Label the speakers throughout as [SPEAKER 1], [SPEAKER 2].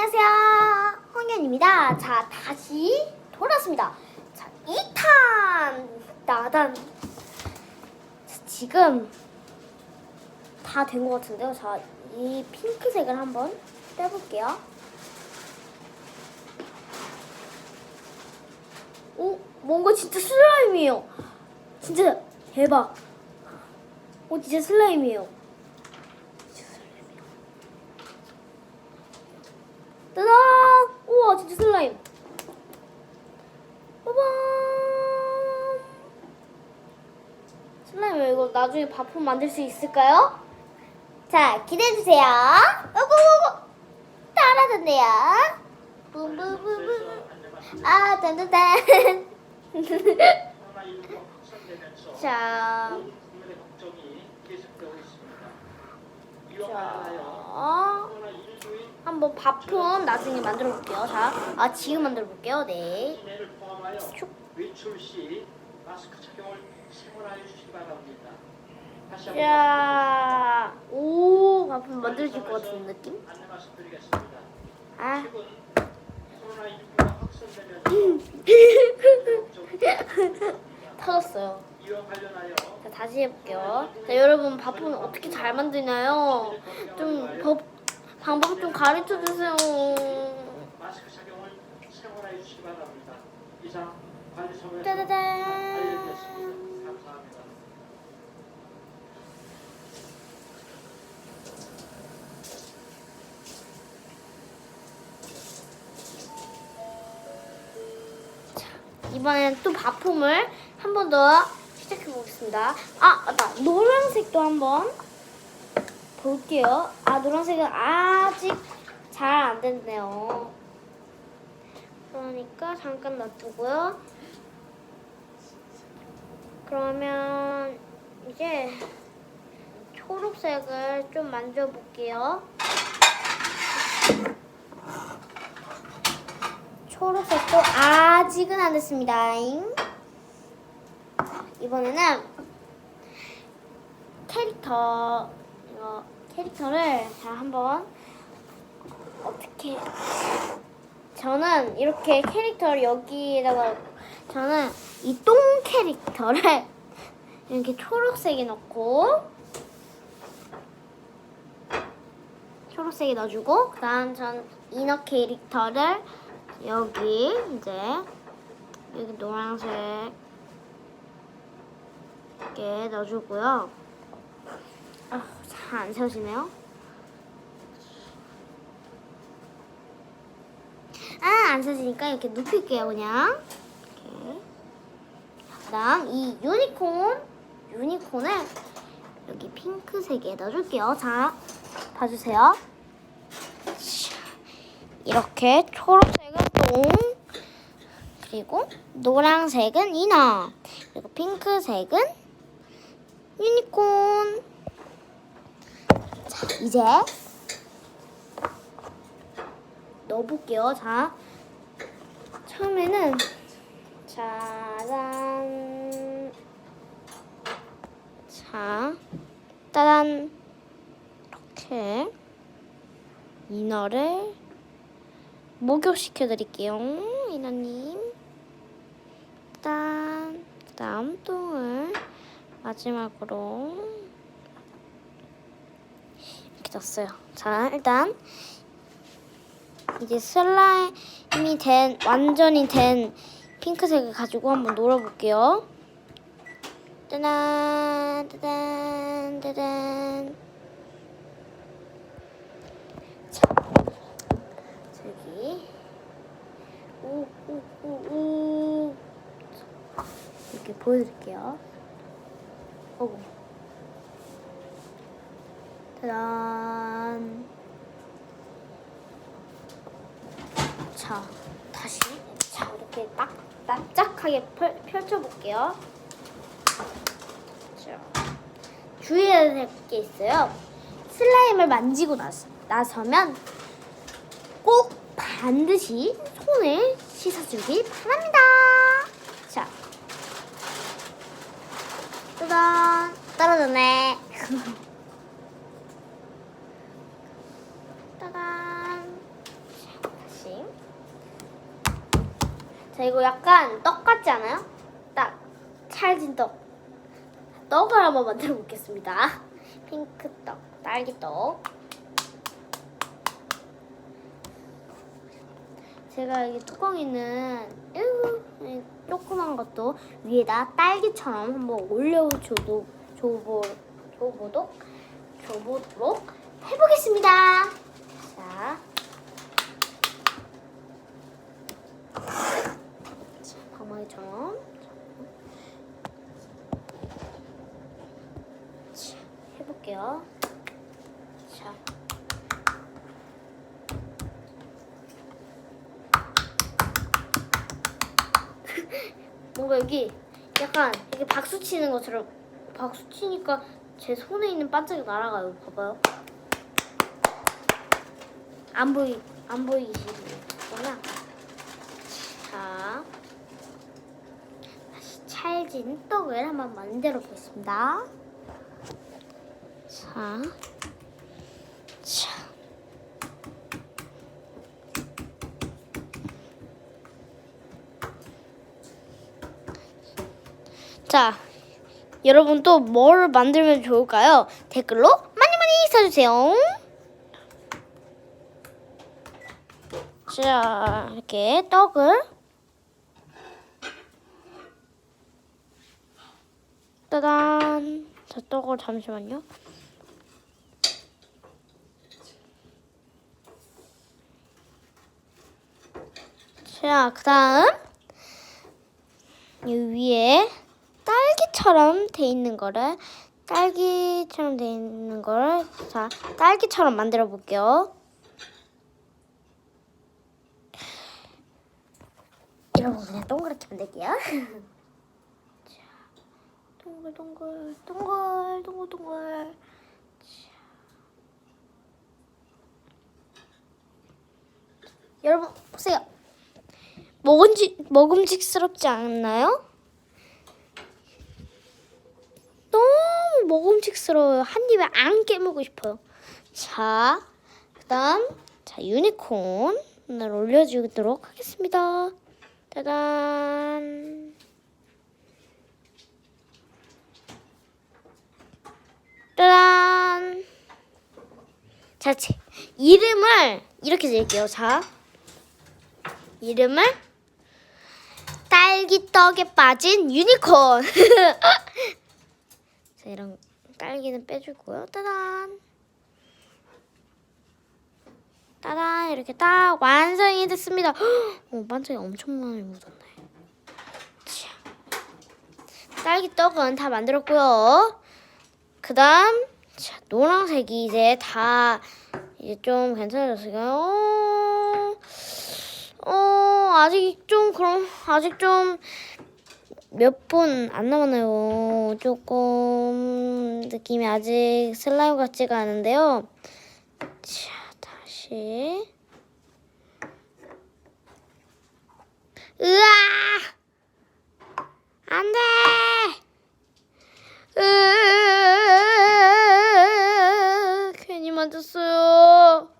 [SPEAKER 1] 안녕하세요. 홍현입니다. 자, 다시 돌아왔습니다. 자, 2탄 나단. 자, 지금 다 된 것 같은데요. 자, 이 핑크색을 한번 떼볼게요. 오, 뭔가 진짜 슬라임이에요. 진짜 대박. 오, 진짜 슬라임이에요. 진짜 슬라임이에요. 따단! 우와, 진짜 슬라임. 빠밤! 슬라임 이거 나중에 밥품 만들 수 있을까요? 자, 기대해주세요. 오고고고! 따라던데요. 붐붐붐붐. 아, 딴딴딴. 자, 자, 한번 밥품 나중에 만들어 볼게요. 자, 아 지금 만들어 볼게요. 네.
[SPEAKER 2] 시
[SPEAKER 1] 자, 오 밥품 만들어질 것 같은 느낌? 아,
[SPEAKER 2] 최근 코로나19가 확산되면서
[SPEAKER 1] 터졌어요. 자, 다시 해볼게요. 자, 여러분 밥품 어떻게 잘 만드나요? 좀 법, 방법 좀 가르쳐 주세요.
[SPEAKER 2] 마스크
[SPEAKER 1] 이번엔 또 밥품을 한 번 더 시작해 보겠습니다. 아, 맞다. 노란색도 한번 볼게요. 아, 노란색은 아직 잘 안 됐네요. 그러니까 잠깐 놔두고요. 그러면 이제 초록색을 좀 만져볼게요. 초록색도 아 직은 안 됐습니다. 이번에는 캐릭터 이거 캐릭터를 자 한번 어떻게 저는 이렇게 캐릭터를 여기에다가 저는 이 똥 캐릭터를 이렇게 초록색에 넣고 초록색에 넣어주고 그다음 전 이너 캐릭터를 여기 이제 여기 노란색 이렇게 넣어주고요. 아, 잘 안 세워지네요. 아, 안 세워지니까 이렇게 눕힐게요, 그냥. 이렇게. 그다음 이 유니콘, 유니콘을 여기 핑크색에 넣어줄게요. 자, 봐주세요. 이렇게 초록 똥 그리고 노란색은 이너 그리고 핑크색은 유니콘. 자 이제 넣어볼게요. 자 처음에는 짜잔. 자 따단 이렇게 이너를 목욕시켜 드릴게요, 이나님. 일단 다음 똥을 마지막으로 이렇게 넣었어요. 자, 일단 이제 슬라임이 된 완전히 된 핑크색을 가지고 한번 놀아볼게요. 짜잔, 짜잔, 짜잔. 자, 저기 오오오오 이렇게 보여드릴게요. 오고 짜잔. 자 다시 자 이렇게 딱 납작하게 펼, 펼쳐볼게요. 자 주의해야 될 게 있어요. 슬라임을 만지고 나서, 나서면 꼭 반드시 손을 씻어주길 바랍니다. 자, 짜잔 떨어졌네. 짜잔. 자, 다시. 자, 이거 약간 떡 같지 않아요? 딱 찰진 떡. 떡을 한번 만들어 보겠습니다. 핑크 떡, 딸기 떡. 제가 이 뚜껑에는 으, 이 조그만 것도 위에다 딸기처럼 한번 올려줘도 줘보 줘보도록 줘보도록 해보겠습니다. 자, 자 방망이처럼 자, 해볼게요. 자. 뭔가 여기 약간 이게 박수 치는 것처럼 박수 치니까 제 손에 있는 반짝이 날아가요. 봐봐요. 안 보이 안 보이시구나. 자, 다시 찰진 떡을 한번 만들어 보겠습니다. 자, 자, 여러분 또 뭘 만들면 좋을까요? 댓글로 많이 많이 써주세요. 자, 이렇게 떡을 따단. 자, 떡을 잠시만요. 자, 그 다음 이 위에 딸기처럼 돼 있는 거를 딸기처럼 돼 있는 거를 자 딸기처럼 만들어 볼게요. 여러분 그냥 동그랗게 만들게요. 자 동글 동글 동글 동글 동글. 자. 여러분 보세요. 먹은지 먹음직스럽지 않나요? 너무 먹음직스러워요. 한 입에 안 깨물고 싶어요. 자, 그다음 자 유니콘을 올려주도록 하겠습니다. 짜잔. 짜잔. 자, 제 이름을 이렇게 드릴게요. 자, 이름을 딸기떡에 빠진 유니콘. 자, 이런 딸기는 빼주고요. 따단. 따단 이렇게 딱 완성이 됐습니다. 어, 반짝이 엄청 많이 묻었네. 자, 딸기 떡은 다 만들었고요. 그 다음 자, 노란색이 이제 다 이제 좀 괜찮아졌어요. 어, 어, 아직 좀 그럼 아직 좀 몇 분 안 남았네요. 조금 느낌이 아직 슬라임 같지가 않은데요. 자, 다시. 으아! 안 돼! 으아! 괜히 맞았어요.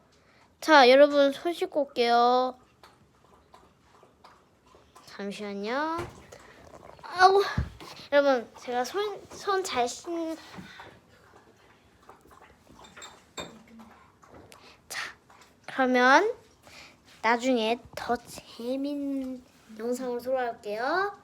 [SPEAKER 1] 자, 여러분 손 씻고 올게요. 잠시만요. 아우 여러분 제가 손 손 잘 씻. 자 그러면 나중에 더 재밌는 영상으로 돌아올게요.